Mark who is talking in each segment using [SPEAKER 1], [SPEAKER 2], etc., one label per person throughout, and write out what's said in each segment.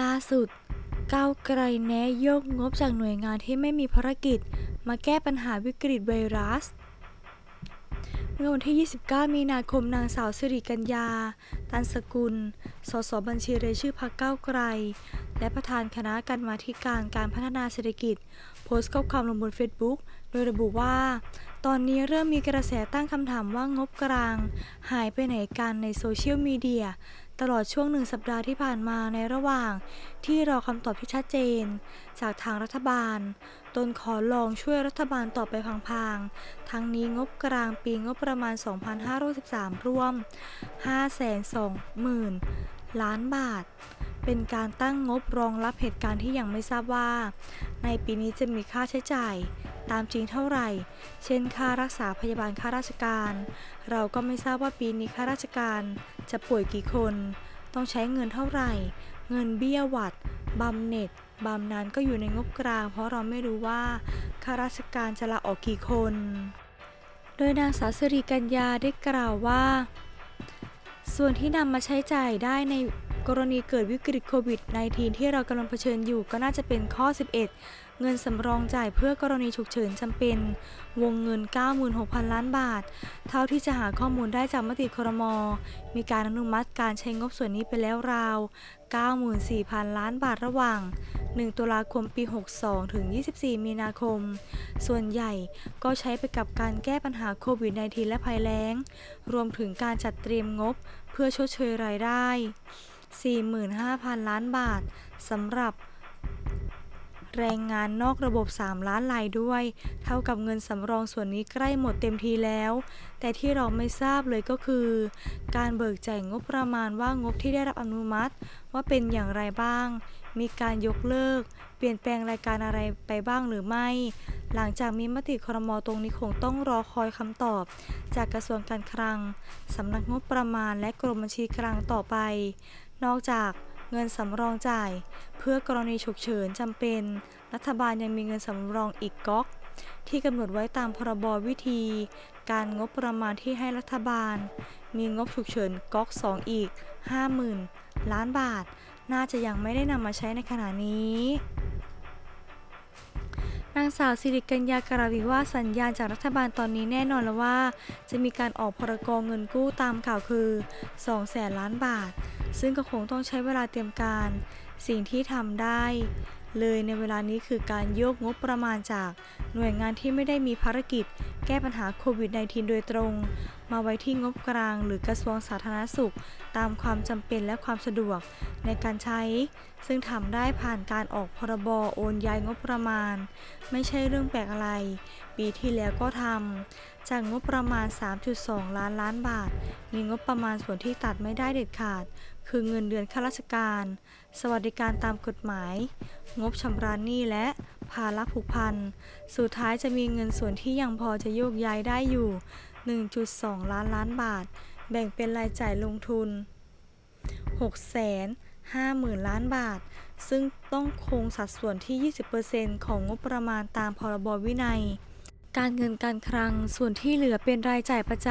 [SPEAKER 1] ล่าสุดก้าวไกลแนะโยกงบจากหน่วยงานที่ไม่มีภารกิจ มาแก้ปัญหาวิกฤตไวรัส เมื่อวันที่ 29 มีนาคมนางสาวสิริกัญญา ตันสกุล สสบัญชีรายชื่อพรรคก้าวไกล และประธานคณะกรรมาธิการการพัฒนาเศรษฐกิจ โพสต์ข้อความลงบน Facebook โดยระบุว่า ตอนนี้เริ่มมีกระแสตั้งคำถามว่างบกลาง หายไปไหนกันในโซเชียลมีเดียตลอดช่วงหนึ่งสัปดาห์ที่ผ่านมาในระหว่าง ที่รอคำตอบที่ชัดเจน จากทางรัฐบาล ตนขอลองช่วยรัฐบาลต่อไปพลางๆ ทั้งนี้งบกลางปีงบประมาณ 2513 ร่วม 520,000 ล้านบาท เป็นการตั้งงบรองรับเหตุการณ์ที่ยังไม่ทราบว่า ในปีนี้จะมีค่าใช้จ่าย ตามจริงเท่าไหร่ เช่น ค่ารักษาพยาบาลค่าราชการ เราก็ไม่ทราบว่าปีนี้ข้าราชการจะป่วยกี่คน ต้องใช้เงินเท่าไหร่ เงินเบี้ยหวัดบำเหน็จบำนาญก็อยู่ในงบกลาง เพราะเราไม่รู้ว่าข้าราชการจะลาออกกี่คน โดยนางสาวสิริกัญญาได้กล่าวว่า ส่วนที่นำมาใช้จ่ายได้ในกรณีเกิดวิกฤตโควิด -19 ที่เรากำลังเผชิญอยู่ก็น่าจะเป็นข้อ 11 เงินสำรองจ่ายเพื่อกรณีฉุกเฉินจำเป็น วงเงิน 96,000 ล้านบาท เท่าที่จะหาข้อมูลได้จากมติครม มีการอนุมัติการใช้งบส่วนนี้ไปแล้วราว 94,000 ล้านบาทระหว่าง 1 ตุลาคมปี 62 ถึง 24 มีนาคม ส่วนใหญ่ก็ใช้ไปกับการแก้ปัญหาโควิด -19 และภัยแล้ง รวมถึงการจัดเตรียมงบเพื่อชดเชยรายได้ 45,000 ล้านบาทสำหรับ แรงงานนอกระบบ 3 ล้านรายด้วย เท่ากับเงินสำรองส่วนนี้ใกล้หมดเต็มทีแล้ว แต่ที่เราไม่ทราบเลยก็คือ การเบิกจ่ายงบประมาณว่างบที่ได้รับอนุมัติ ว่าเป็นอย่างไรบ้าง มีการยกเลิก เปลี่ยนแปลงรายการอะไรไปบ้างหรือไม่ หลังจากมีมติครมตรงนี้คงต้องรอคอยคำตอบ จากกระทรวงการคลังสำนักงบประมาณและกรมบัญชีกลางต่อไป นอกจาก เงินสำรองจ่าย เพื่อกรณีฉุกเฉินจำเป็น รัฐบาลยังมีเงินสำรองอีกก๊อกที่กำหนดไว้ตามพรบวิธี การงบประมาณที่ให้รัฐบาล มีงบฉุกเฉินก๊อก 2 อีก 50,000 ล้านบาท น่าจะยังไม่ได้นำมาใช้ในขณะนี้นางสาวสิริกัญญากราวีว่าสัญญาณจากรัฐบาลตอนนี้แน่นอนแล้วว่า จะมีการออกพรกรเงินกู้ตามข่าวคือ2แสนล้านบาท ซึ่งก็คงต้องใช้เวลาเตรียมการ สิ่งที่ทำได้ เลยในเวลานี้คือการโยกงบประมาณจากหน่วยงานที่ไม่ได้มีภารกิจ แก้ปัญหาโควิด -19 โดยตรง มาไว้ที่งบกลางหรือกระทรวงสาธารณสุข ตามความจำเป็นและความสะดวกในการใช้ ซึ่งทำได้ผ่านการออกพรบโอนย้ายงบประมาณ ไม่ใช่เรื่องแปลกอะไร ปีที่แล้วก็ทำ จากงบประมาณ 3.2 ล้านล้านบาท มีงบประมาณส่วนที่ตัดไม่ได้เด็ดขาด คือเงินเดือนข้าราชการ สวัสดิการตามกฎหมาย งบชำระหนี้และภาระผูกพัน สุดท้ายจะมีเงินส่วนที่ยังพอจะโยกย้ายได้อยู่ 1.2 ล้านล้านบาท แบ่งเป็นรายจ่ายลงทุน 6 แสน50,000 ล้านบาท ซึ่งต้องคงสัดส่วนที่ 20%ของงบประมาณตามพรบวินัย การเงินการคลังส่วนที่เหลือเป็นรายจ่ายประจ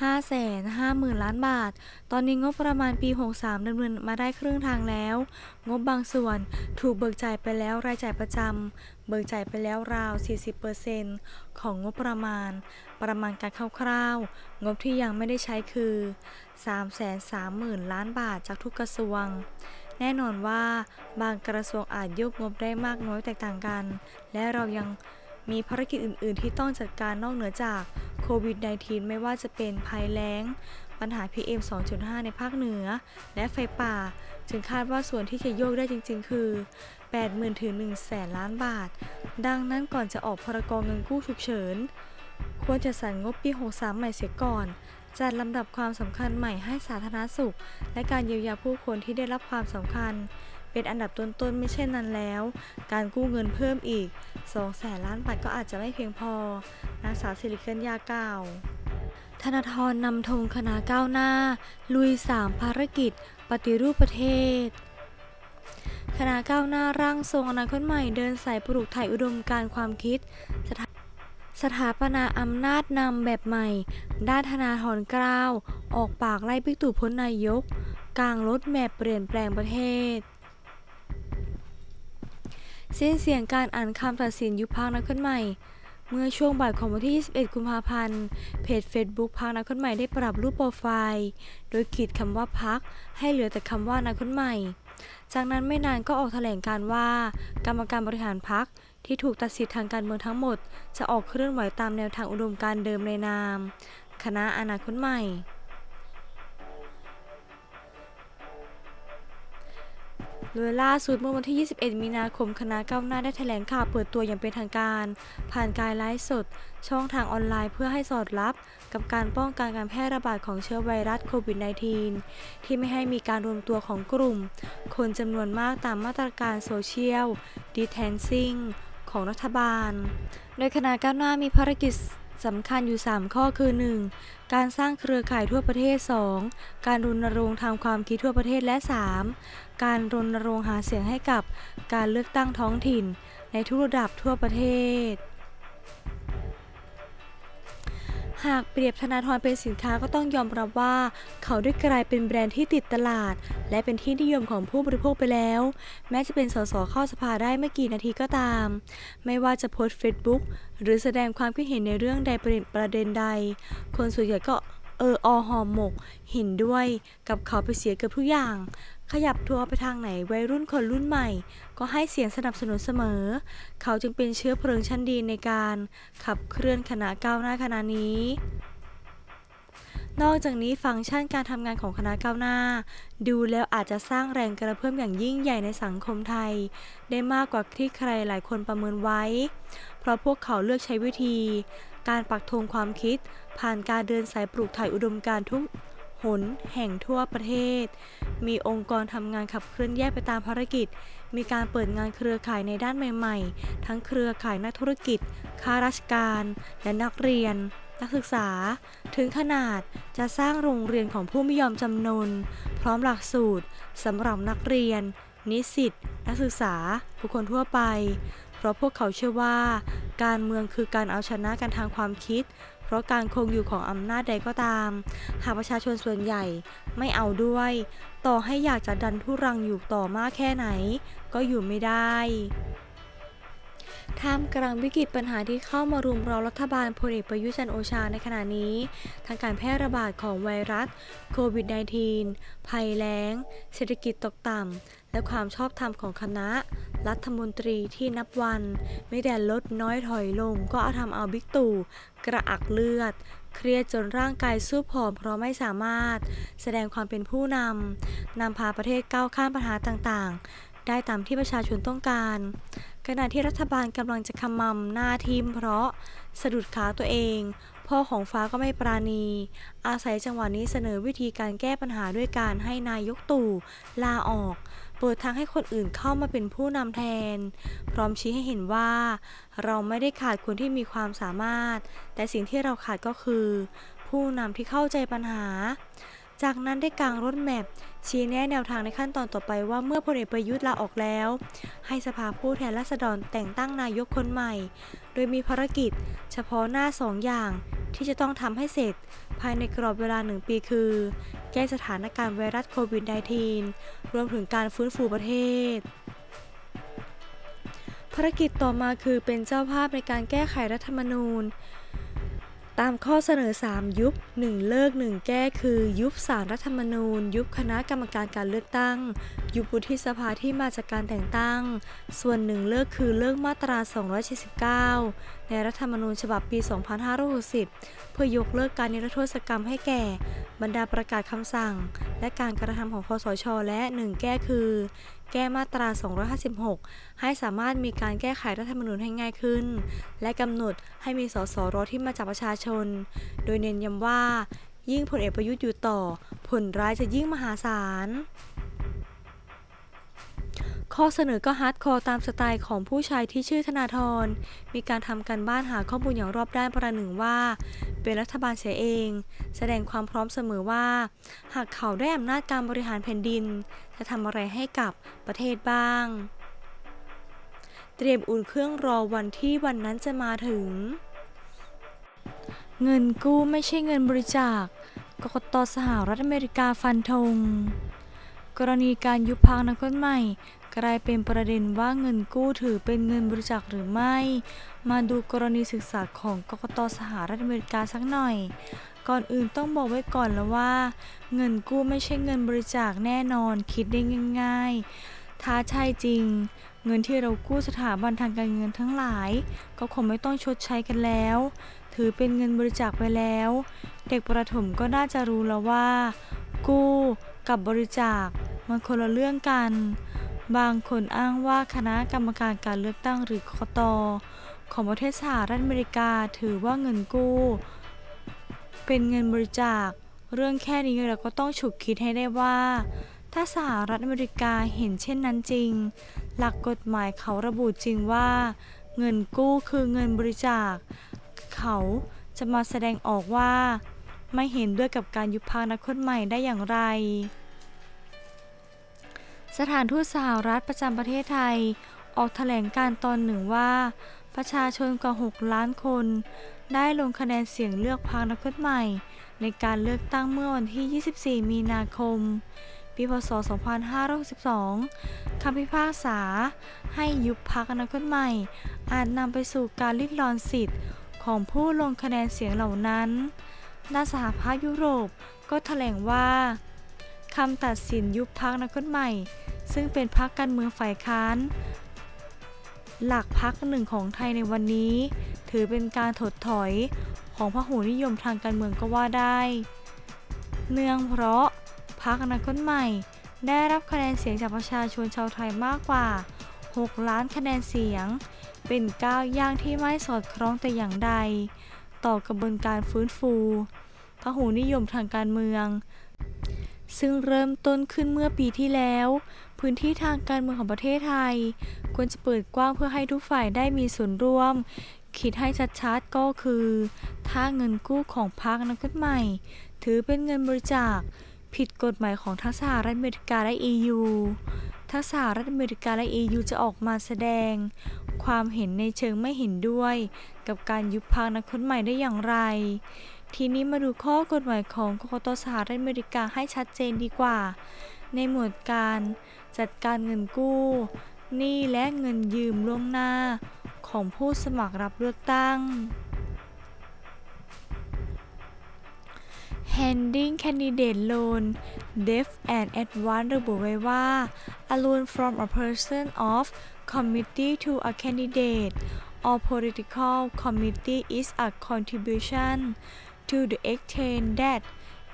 [SPEAKER 1] ำ 550,000 ล้านบาท ตอนนี้งบประมาณปี 63ดำเนินมาได้ครึ่งทางแล้ว งบบางส่วนถูกเบิกจ่ายไปแล้วรายจ่ายประจำ เบิกจ่ายไปแล้วราว 40%ของงบประมาณ ประมาณการคร่าวๆ งบที่ยังไม่ได้ใช้คือ 330,000 ล้านบาทจากทุกกระทรวงแน่นอนว่าบางกระทรวงอาจยกงบได้มากน้อยแตกต่างกัน และเรายัง มีภารกิจอื่น ๆ ที่ต้องจัดการนอกเหนือจากโควิด -19 ไม่ว่าจะเป็นภัยแล้ง ปัญหา PM 2.5 ในภาคเหนือ และไฟป่า จึงคาดว่าส่วนที่จะโยกได้จริง ๆ คือ 80,000ถึง1แสนล้านบาท ดังนั้นก่อนจะออกพรกรเงินกู้ฉุกเฉิน ควรจะสั่นงบปี 63 ใหม่เสียก่อนจัดลำดับความสำคัญใหม่ให้สาธารณสุข และการเยียวยาผู้คนที่ได้รับความสำคัญ เป็นอันดับต้นๆไม่เช่นนั้นแล้ว การกู้เงินเพิ่มอีก2แสนล้านบาทก็อาจจะไม่เพียงพอนางสาวสิริกัญญากล่าวธนาธรนำธงคณะก้าวหน้า ลุย 3 ภารกิจ ปฏิรูปประเทศคณะก้าวหน้าร่างทรงอนาคตใหม่เดินสายปลูกถ่ายอุดมการความคิด สถาสถาปนาอำนาจนำแบบใหม่ ด้านธนาธรกล้าว ออกปากไล่บิ๊กตู่พ้นนายก กลางรถแมพเปลี่ยนแปลงประเทศ สิ้นเสียงการอ่านคำตัดสินยุบพักนักขึ้นใหม่ เมื่อช่วงบ่ายของวันที่ 21 กุมภาพันธ์ เพจ Facebook พักนักขึ้นใหม่ได้ปรับรูปโปรไฟล์ โดยขีดคำว่าพักให้เหลือแต่คำว่านักขึ้นใหม่ จากนั้นไม่นานก็ออกแถลงการว่า กรรมการบริหารพักที่ถูกตัดสิทธิ์ทางการเมืองทั้งหมด จะออกเคลื่อนไหวตามแนวทางอุดมการเดิมในนาม คณะอนาคตใหม่ โดยล่าสุดเมื่อวันที่ 21 มีนาคม คณะก้าวหน้าได้แถลงข่าวเปิดตัวอย่างเป็นทางการ ผ่านการไลฟ์สด ช่องทางออนไลน์เพื่อให้สอดรับ กับการป้องกันการแพร่ระบาดของเชื้อไวรัสโควิด -19 ที่ไม่ให้มีการรวมตัวของกลุ่ม คนจำนวนมากตามมาตรการโซเชียลดีแทนซิ่งของรัฐบาล โดยคณะก้าวหน้ามีภารกิจ สำคัญอยู่ 3 ข้อคือ 1. การสร้างเครือข่ายทั่วประเทศ 2. การรณรงค์ทางความคิดทั่วประเทศและ 3. การรณรงค์หาเสียงให้กับการเลือกตั้งท้องถิ่น ในทุกระดับทั่วประเทศ หากเปรียบธนาธรเป็นสินค้าก็ต้องยอมรับว่า เขาได้กลายเป็นแบรนด์ที่ติดตลาด และเป็นที่นิยมของผู้บริโภคไปแล้ว แม้จะเป็นสสเข้าสภาได้ไม่กี่นาทีก็ตาม ไม่ว่าจะโพสต์เฟซบุ๊กหรือแสดงความคิดเห็นในเรื่องใดประเด็นใด คนส่วนใหญ่ก็เอออหอมหมก เห็นด้วยกับเขาไปเสียเกือบทุกอย่าง ขยับทัวร์ไปทางไหนวัยรุ่นคนรุ่นใหม่ ก็ให้เสียงสนับสนุนเสมอ เขาจึงเป็นเชื้อเพลิงชั้นดีในการขับเคลื่อนคณะก้าวหน้าคณะนี้ นอกจากนี้ฟังก์ชันการทำงานของคณะก้าวหน้า ดูแล้วอาจจะสร้างแรงกระเพื่อมอย่างยิ่งใหญ่ในสังคมไทย ได้มากกว่าที่ใครหลายคนประเมินไว้ เพราะพวกเขาเลือกใช้วิธี การปักธงความคิด ผ่านการเดินสายปลูกถ่ายอุดมการทุก หนแห่งทั่วประเทศ มีองค์กรทำงานขับเคลื่อนแยกไปตามภารกิจ มีการเปิดงานเครือข่ายในด้านใหม่ ๆ ทั้งเครือข่ายนักธุรกิจ ข้าราชการ และนักเรียน นักศึกษา ถึงขนาดจะสร้างโรงเรียนของผู้ไม่ยอมจำนน พร้อมหลักสูตรสำหรับนักเรียน นิสิต นักศึกษา บุคคลทั่วไป เพราะพวกเขาเชื่อว่า การเมืองคือการเอาชนะกันทางความคิด เพราะการคงอยู่ของอำนาจใดก็ตาม หากประชาชนส่วนใหญ่ไม่เอาด้วย ต่อให้อยากจะดันทุรังอยู่ต่อมากแค่ไหน ก็อยู่ไม่ได้ ท่ามกลางวิกฤตปัญหาที่เข้ามารุมเร้ารัฐบาลพลเอกประยุจันโอชาในขณะนี้ทั้งการแพร่ระบาดของไวรัสโควิด -19 ภัยแล้ง เศรษฐกิจตกต่ำ และความชอบธรรมของคณะ รัฐมนตรีที่นับวัน ไม่แต่ลดน้อยถอยลง ก็เอาทำเอาบิ๊กตู่กระอักเลือดเครียดจนร่างกายสู้ผอมเพราะไม่สามารถ แสดงความเป็นผู้นำนำพาประเทศก้าวข้ามปัญหาต่างๆ ได้ตามที่ประชาชนต้องการ ขณะที่รัฐบาลกำลังจะขมำหน้าทีมเพราะสะดุดขาตัวเอง พ่อของฟ้าก็ไม่ปราณี อาศัยจังหวะนี้เสนอวิธีการแก้ปัญหาด้วยการให้นายกตู่ลาออก เปิดทางให้คนอื่นเข้ามาเป็นผู้นำแทน พร้อมชี้ให้เห็นว่า เราไม่ได้ขาดคนที่มีความสามารถ แต่สิ่งที่เราขาดก็คือ ผู้นำที่เข้าใจปัญหา จากนั้นได้กางรถแมพชี้แนะแนวทางในขั้นตอนต่อไปว่าเมื่อพลเอกประยุทธ์ลาออกแล้ว ให้สภาผู้แทนราษฎรแต่งตั้งนายกคนใหม่ โดยมีภารกิจ เฉพาะหน้าสองอย่าง ที่จะต้องทำให้เสร็จ ภายในกรอบเวลาหนึ่งปีคือ แก้สถานการณ์ไวรัสโควิด -19 รวมถึงการฟื้นฟูประเทศภารกิจต่อมาคือเป็นเจ้าภาพในการแก้ไขรัฐธรรมนูญ ตามข้อเสนอ 3 ยุบ 1 เลิก 1 แก้คือ ยุบสารรัฐธรรมนูญ ยุบคณะกรรมการการเลือกตั้ง ยุบวุฒิสภาที่มาจากการแต่งตั้ง ส่วน 1 เลิกคือเลิกมาตรา 279 ในรัฐธรรมนูญฉบับปี 2560 เพื่อยกเลิกการนิรโทษกรรมให้แก่ บรรดาประกาศคำสั่ง และการกระทำของคอสช และ 1 แก้คือ แก้มาตรา 256 ให้สามารถมีการแก้ไขรัฐธรรมนูญให้ง่ายขึ้น และกำหนดให้มีสสรที่มาจากประชาชน โดยเน้นย้ำว่า ยิ่งพลเอกประยุทธ์อยู่ต่อ ผลร้ายจะยิ่งมหาศาล ข้อเสนอก็ฮาร์ดคอร์ตามสไตล์ของผู้ชายที่ชื่อธนาธร มีการทำการบ้านหาข้อมูลอย่างรอบด้านประหนึ่งว่า เป็นรัฐบาลเสียเอง แสดงความพร้อมเสมอว่า หากเขาได้อำนาจการบริหารแผ่นดิน จะทำอะไรให้กับประเทศบ้าง เตรียมอุ่นเครื่องรอวันที่วันนั้นจะมาถึง เงินกู้ไม่ใช่เงินบริจาคกกตสหรัฐอเมริกาฟันธงกรณีการยุบพักนักกฎใหม่ กลายเป็นประเด็นว่าเงินกู้ถือเป็นเงินบริจาคหรือไม่ มาดูกรณีศึกษาของกกตสหรัฐอเมริกาสักหน่อย ก่อนอื่นต้องบอกไว้ก่อนแล้วว่า เงินกู้ไม่ใช่เงินบริจาคแน่นอนคิดได้ง่าย ๆ ถ้าใช่จริง เงินที่เรากู้สถาบันทางการเงินทั้งหลาย ก็คงไม่ต้องชดใช้กันแล้ว ถือเป็นเงินบริจาคไปแล้ว เด็กประถมก็น่าจะรู้แล้วว่า กู้กับบริจาคมันคนละเรื่องกัน บางคนอ้างว่าคณะกรรมการการเลือกตั้งหรือกกตของประเทศสหรัฐอเมริกาถือว่าเงินกู้ เป็นเงินบริจาค เรื่องแค่นี้เราก็ต้องฉุกคิดให้ได้ว่า ถ้าสหรัฐอเมริกาเห็นเช่นนั้นจริง หลักกฎหมายเขาระบุจริงว่า เงินกู้คือเงินบริจาค เขาจะมาแสดงออกว่า ไม่เห็นด้วยกับการยุบพรรคนาคตใหม่ได้อย่างไร สถานทูตสหรัฐประจำประเทศไทย ออกแถลงการณ์ตอนหนึ่งว่า ประชาชนกว่า 6 ล้านคน ได้ลงคะแนนเสียงเลือกพรรคอนาคตใหม่ ในการเลือกตั้งเมื่อวันที่ 24 มีนาคม ปีพศ 2562คำพิพากษา ให้ยุบพรรคอนาคตใหม่ อาจนำไปสู่การลิดรอนสิทธิ์ของผู้ลงคะแนนเสียงเหล่านั้นด้านสหภาพยุโรปก็แถลงว่าคำตัดสินยุบพรรคอนาคตใหม่ ซึ่งเป็นพรรคการเมืองฝ่ายค้าน หลักพรรคหนึ่งของไทยในวันนี้ ถือเป็นการถดถอยของพหุนิยมทางการเมืองก็ว่าได้ เนื่องเพราะพรรคอนาคตใหม่ ได้รับคะแนนเสียงจากประชาชนชาวไทยมากกว่า 6 ล้านคะแนนเสียง เป็นก้าวย่างที่ไม่สอดคล้องแต่อย่างใด ต่อกระบวนการฟื้นฟูพหุนิยมทางการเมือง ซึ่งเริ่มต้นขึ้นเมื่อปีที่แล้ว พื้นที่ทางการเมืองของประเทศไทย ควรจะเปิดกว้างเพื่อให้ทุกฝ่ายได้มีส่วนร่วม คิดให้ชัดๆก็คือ ถ้าเงินกู้ของพรรคอนาคตใหม่ ถือเป็นเงินบริจาค ผิดกฎหมายของทั้งสหรัฐอเมริกาและ EU ทั้งสหรัฐอเมริกาและ EU จะออกมาแสดง ความเห็นในเชิงไม่เห็นด้วย กับการยุบพรรคอนาคตใหม่ได้อย่างไรทีนี้มาดูข้อกฎหมายของกกตสหรัฐอเมริกาให้ชัดเจนดีกว่า ในหมวดการ จัดการเงินกู้หนี้และเงินยืมล่วงหน้า ของผู้สมัครรับเลือกตั้ง Handing Candidate Loan Debt and Advance ระบุไว้ว่า a loan from a person of committee to a candidate or political committee is a contribution to the extent that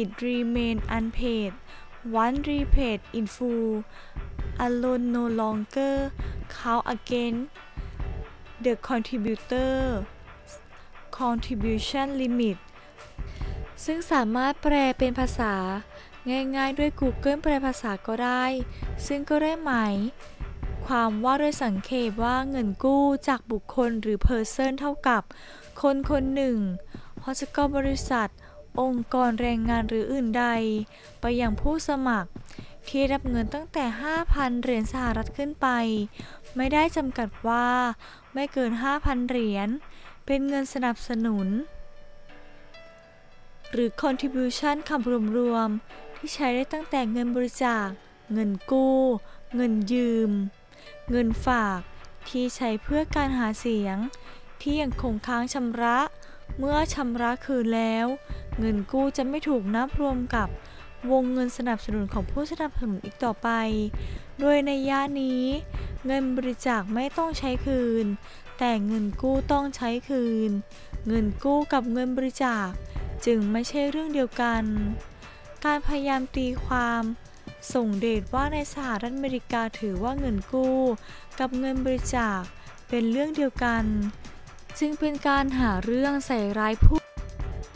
[SPEAKER 1] it remain unpaid One repaid in full a loan no longer count against the contributor contribution limit ซึ่งสามารถแปลเป็นภาษา ง่ายๆด้วย Google แปลภาษาก็ได้ ซึ่งก็ได้หมายความว่าโดยสังเขปว่าเงินกู้จากบุคคลหรือ person เท่ากับ คนคนหนึ่งฮอสกบริษัท องค์กรแรงงานหรืออื่นใด ไปยังผู้สมัคร ที่รับเงินตั้งแต่ 5,000 เหรียญสหรัฐขึ้นไป ไม่ได้จำกัดว่า ไม่เกิน 5,000 เหรียญ เป็นเงินสนับสนุน หรือ contribution คำรวมๆ ที่ใช้ได้ตั้งแต่เงินบริจาค เงินกู้ เงินยืม เงินฝากที่ใช้เพื่อการหาเสียง ที่ยังคงค้างชำระ เมื่อชำระคืนแล้ว เงินกู้จะไม่ถูกนับรวมกับวงเงินสนับสนุนของผู้สนับสนุนอีกต่อไป โดยในย่านี้ เงินบริจาคไม่ต้องใช้คืน แต่เงินกู้ต้องใช้คืน เงินกู้กับเงินบริจาค จึงไม่ใช่เรื่องเดียวกัน การพยายามตีความ ส่งเดชว่าในสหรัฐอเมริกาถือว่าเงินกู้ กับเงินบริจาคเป็นเรื่องเดียวกัน จึงเป็นการหาเรื่องใส่ร้ายผู้